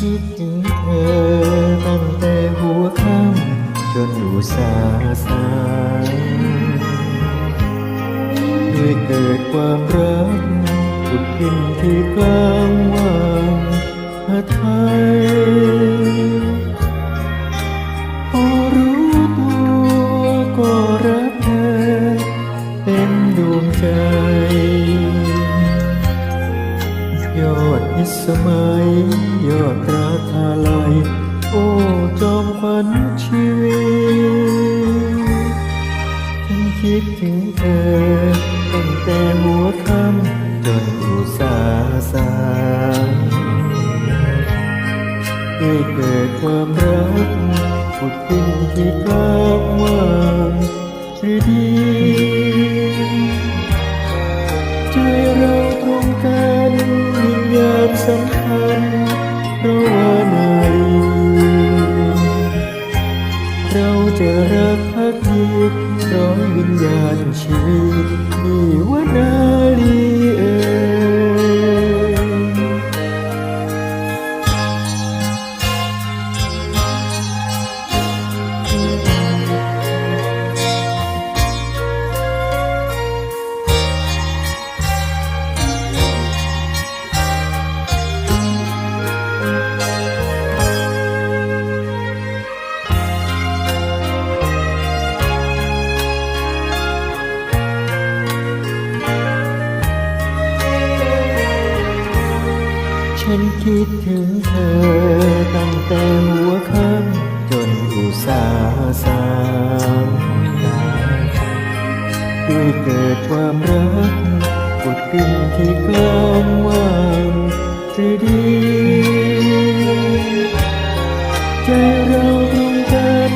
คิดถึงเธอตั้งแต่หัวค่ำจนอยู่สาสายด้วยเกิดความรักขุดขึ้นที่กลางว่างพระไทยพอรู้ตัวก็รักเธอเต็มดวงใจ มิตรสมัย ยอดรักอะไรโอ้จอมขวัญชีวิตฉันคิดถึงเธอ ตั้งแต่หัวค่ำจนอุสาสายด้เกิดความรักผุดขึ้นที่กลางว่างหรือดีใจเราตรงกัน พักดีร้อยวิญญาณชีวิตมีวนาลี ฉันคิดถึงเธอ ตั้งแต่หัวค่ำจนอุสาสางด้วยเกิดความรักบุดขึ้นที่กลางวันหรือดี ใจเราตรงกัน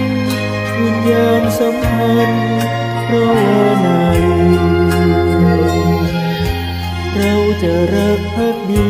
วิญญาณสัมพันธ์เราในเราจะรักพักดี